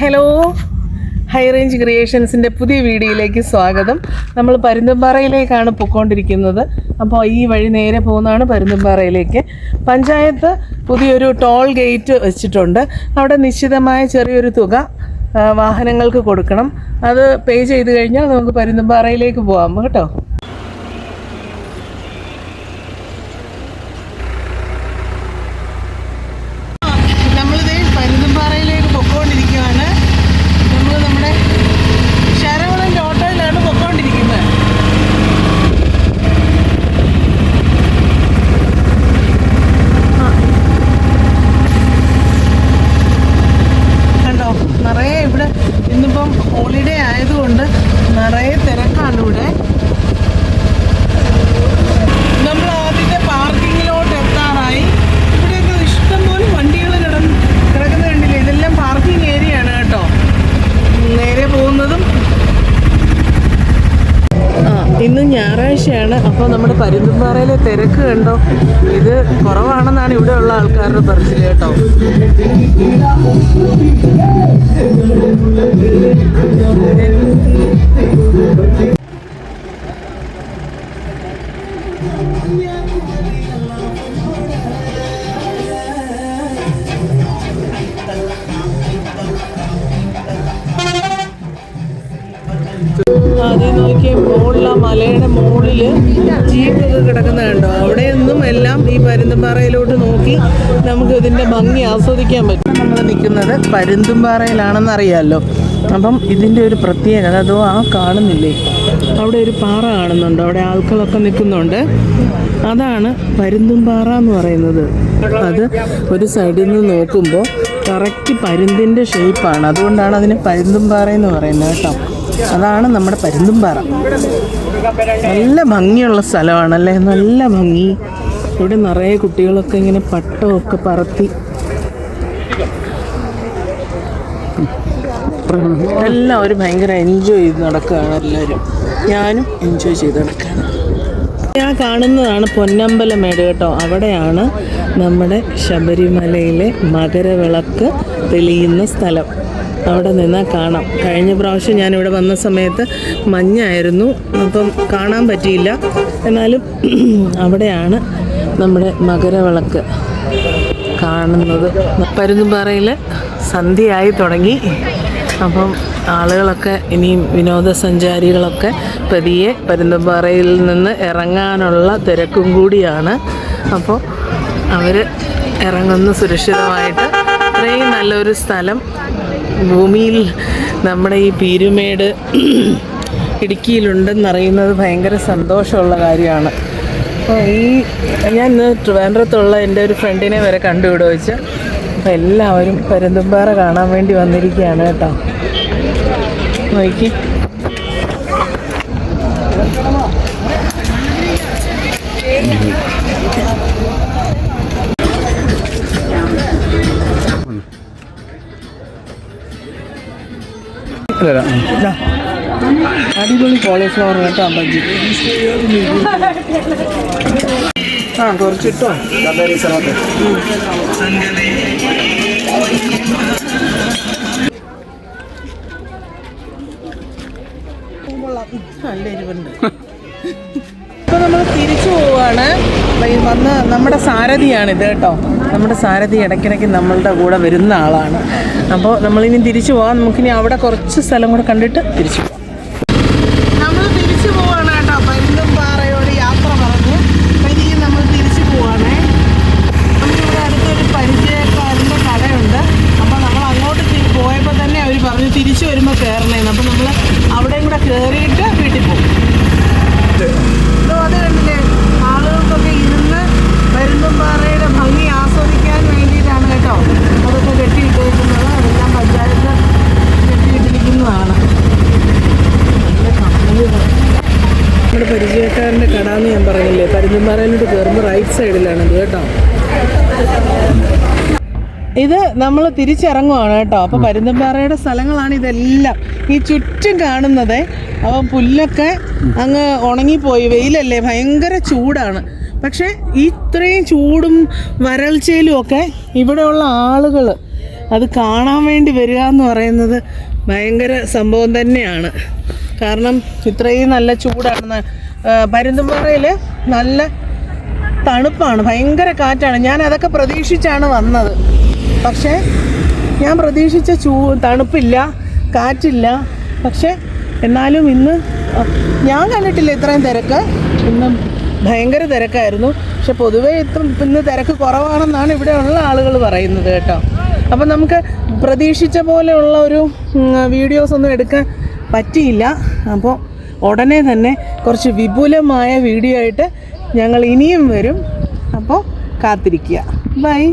Hello high range ക്രിയേഷൻസിന്റെ പുതിയ വീഡിയോയിലേക്ക് സ്വാഗതം. നമ്മൾ പരുന്തുംപാറയിലേക്കാണ് പൊയ്ക്കൊണ്ടിരിക്കുന്നത്. അപ്പോൾ ഈ വഴി നേരെ പോകുന്നതാണ് പരുന്തുംപാറയിലേക്ക്. പഞ്ചായത്ത് പുതിയൊരു ടോൾ ഗേറ്റ് വെച്ചിട്ടുണ്ട്. അവിടെ നിശ്ചിതമായ ചെറിയൊരു തുക വാഹനങ്ങൾക്ക് കൊടുക്കണം. അത് പേ ചെയ്ത് കഴിഞ്ഞാൽ നമുക്ക് പരുന്തുംപാറയിലേക്ക് പോകാം കേട്ടോ നമ്മളിതേ പരുന്തുംപാറയിലേക്ക് പൊക്കോണ്ടിരിക്കുകയാണ് നമ്മൾ നമ്മുടെ ശരവണന്റെ ഓട്ടോയിലാണ് പൊക്കോണ്ടിരിക്കുന്നത് കണ്ടോ നിറയെ ഇവിടെ ഇന്നിപ്പം ഹോളിഡേ ആയതുകൊണ്ട് നിറയെ തിരക്കാണ് ഇവിടെ നമ്മൾ ആദ്യത്തെ പാർക്കിങ്ങിലോട്ട് എത്താറായി ഇവിടെയൊക്കെ ഇഷ്ടംപോലെ വണ്ടികൾ കിടന്ന് കിടക്കുന്ന കണ്ടില്ലേ ഇതെല്ലാം പാർക്കിംഗ് ഏരിയ ആണ് കേട്ടോ നേരെ പോകുന്നതും ആ ഇന്ന് ഞായറാഴ്ചയാണ്. അപ്പോൾ നമ്മുടെ പരുന്തുംപാറയിലെ തിരക്ക് കണ്ടോ? ഇത് കുറവാണെന്നാണ് ഇവിടെയുള്ള ആൾക്കാരുടെ പറച്ചിൽ കേട്ടോ. പരുന്തുംപാറയിലോട്ട് നോക്കി നമുക്ക് ഇതിന്റെ ഭംഗി ആസ്വദിക്കാൻ പറ്റും. നമ്മൾ നിൽക്കുന്നത് പരുന്തുംപാറയിലാണെന്ന് അറിയാമല്ലോ അപ്പം ഇതിന്റെ ഒരു പ്രത്യേകത അതോ ആ കാണുന്നില്ലേ? അവിടെ ഒരു പാറ കാണുന്നുണ്ട് അവിടെ ആൾക്കാരൊക്കെ നിൽക്കുന്നുണ്ട്. അതാണ് പരുന്തുംപാറ എന്ന് പറയുന്നത്. അത് ഒരു സൈഡിൽ നിന്ന് നോക്കുമ്പോൾ കറക്റ്റ് പരുന്തിന്റെ ഷേപ്പാണ്. അതുകൊണ്ടാണ് അതിന് പരുന്തുംപാറ എന്ന് പറയുന്നത് കേട്ടോ. അതാണ് നമ്മുടെ പരുന്തുംപാറ. നല്ല ഭംഗിയുള്ള സ്ഥലമാണല്ലേ? നല്ല ഭംഗി. ഇവിടെ നിറയെ കുട്ടികളൊക്കെ ഇങ്ങനെ പട്ടമൊക്കെ പറത്തി. എല്ലാവരും ഭയങ്കര എൻജോയ് ചെയ്ത് നടക്കുകയാണ് എല്ലാവരും. ഞാനും എൻജോയ് ചെയ്ത് നടക്കുകയാണ് ഞാൻ കാണുന്നതാണ് പൊന്നമ്പലമേട് കേട്ടോ. അവിടെയാണ് നമ്മുടെ ശബരിമലയിലെ മകരവിളക്ക് തെളിയുന്ന സ്ഥലം. അവിടെ നിന്നാൽ കാണാം. കഴിഞ്ഞ പ്രാവശ്യം ഞാനിവിടെ വന്ന സമയത്ത് മഞ്ഞായിരുന്നു. അപ്പം കാണാൻ പറ്റിയില്ല. എന്നാലും അവിടെയാണ് നമ്മുടെ മകരവിളക്ക് കാണുന്നത്. പരുന്തുംപാറയിൽ സന്ധ്യയായി തുടങ്ങി. അപ്പം ആളുകളൊക്കെ ഇനിയും വിനോദസഞ്ചാരികളൊക്കെ പതിയെ പരുന്തുംപാറയിൽ നിന്ന് ഇറങ്ങാനുള്ള തിരക്കും കൂടിയാണ്. അപ്പോൾ അവർ ഇറങ്ങുന്നു സുരക്ഷിതമായിട്ട്. ഇത്രയും നല്ലൊരു സ്ഥലം. ഭൂമിയിൽ നമ്മുടെ ഈ പീരുമേട് ഇടുക്കിയിലുണ്ടെന്നറിയുന്നത് ഭയങ്കര സന്തോഷമുള്ള കാര്യമാണ്. അപ്പോൾ ഈ ഞാൻ ഇന്ന് ട്രിവാൻഡ്രത്തുള്ള എന്റെ ഒരു ഫ്രണ്ടിനെ വരെ കണ്ടുവിടുക വെച്ച്. അപ്പോൾ എല്ലാവരും പരുന്തുംപാറ കാണാൻ വേണ്ടി വന്നിരിക്കുകയാണ് കേട്ടോ. നോക്കി. ഇതാ. അടിപൊളി കോളിഫ്ലവർ കേട്ടോ ബജ്ജി ആ കുറച്ചിട്ടോ? നല്ല എരിവുണ്ട്. ഇപ്പൊ നമ്മൾ തിരിച്ചു പോവാണ്. വന്ന് നമ്മുടെ സാരഥിയാണ് ഇത് കേട്ടോ. നമ്മുടെ സാരഥി ഇടയ്ക്കിടയ്ക്ക് നമ്മളുടെ കൂടെ വരുന്ന ആളാണ്. അപ്പോൾ നമ്മളിനി തിരിച്ചു പോവാം. നമുക്കിനി അവിടെ കുറച്ച് സ്ഥലം കൂടെ കണ്ടിട്ട് തിരിച്ചു പോവാം നമ്മൾ തിരിച്ചു പോവാണ് കേട്ടോ പരുന്തും പാറയോട് യാത്ര പറഞ്ഞു പതിയെ നമ്മൾ തിരിച്ചു പോവാണേ നമ്മളിവിടെ അടുത്തൊരു പരിചയക്കാരന്റെ കടയുണ്ട് അപ്പോൾ നമ്മൾ അങ്ങോട്ട് തി- പോയപ്പോൾ തന്നെ അവർ പറഞ്ഞു തിരിച്ചു വരുമ്പോൾ അപ്പം നമ്മൾ അവിടെയും കൂടെ കയറിയിട്ട് വീട്ടിൽ പോകും. അത് കണ്ടില്ലേ? ആളുകൾക്കൊക്കെ ഇരുന്ന് പരുന്തുംപാറയുടെ ഭംഗി ആസ്വദിക്കാൻ വേണ്ടിയിട്ടാണ് കേട്ടോ. അതൊക്കെ കെട്ടിയിട്ടേക്കുന്നത് അതെല്ലാം പഞ്ചായത്ത് കെട്ടിയിട്ടിരിക്കുന്നതാണ്. നമ്മുടെ പരിചയക്കാരന്റെ കട എന്ന് ഞാൻ പറഞ്ഞില്ലേ? പരുന്തുംപാറയിലോട്ട് കയറുമ്പോൾ റൈറ്റ് സൈഡിലാണ് ഇത് കേട്ടോ. ഇത് നമ്മൾ തിരിച്ചിറങ്ങുവാണ് കേട്ടോ. അപ്പോൾ പരുന്തമ്പാറയുടെ സ്ഥലങ്ങളാണ് ഇതെല്ലാം. ഈ ചുറ്റും കാണുന്നത്. അപ്പം പുല്ലൊക്കെ അങ്ങ് ഉണങ്ങിപ്പോയി. വെയിലല്ലേ? ഭയങ്കര ചൂടാണ്. പക്ഷേ ഇത്രയും ചൂടും വരൾച്ചയിലും ഒക്കെ ഇവിടെയുള്ള ആളുകൾ അത് കാണാൻ വേണ്ടി വരിക എന്ന് പറയുന്നത് ഭയങ്കര സംഭവം തന്നെയാണ്. കാരണം ഇത്രയും നല്ല ചൂടാണ് പരുന്തുംപാറയിൽ നല്ല തണുപ്പാണ് ഭയങ്കര കാറ്റാണ്. ഞാൻ അതൊക്കെ പ്രതീക്ഷിച്ചാണ് വന്നത്. പക്ഷേ ഞാൻ പ്രതീക്ഷിച്ച ചൂ തണുപ്പില്ല കാറ്റില്ല. പക്ഷേ എന്നാലും ഇന്ന് ഞാൻ കണ്ടിട്ടില്ല ഇത്രയും തിരക്ക്. ഇന്ന് ഭയങ്കര തിരക്കായിരുന്നു. പക്ഷെ പൊതുവേ ഇത്ര ഇന്ന് തിരക്ക് കുറവാണെന്നാണ് ഇവിടെ ഉള്ള ആളുകൾ പറയുന്നത് കേട്ടോ. അപ്പം നമുക്ക് പ്രതീക്ഷിച്ച പോലെയുള്ള ഒരു വീഡിയോസ് ഒന്നും എടുക്കാൻ പറ്റിയില്ല. അപ്പോൾ ഉടനെ തന്നെ കുറച്ച് വിപുലമായ വീഡിയോ ആയിട്ട് ഞങ്ങൾ ഇനിയും വരും. അപ്പോൾ കാത്തിരിക്കുക. ബൈ.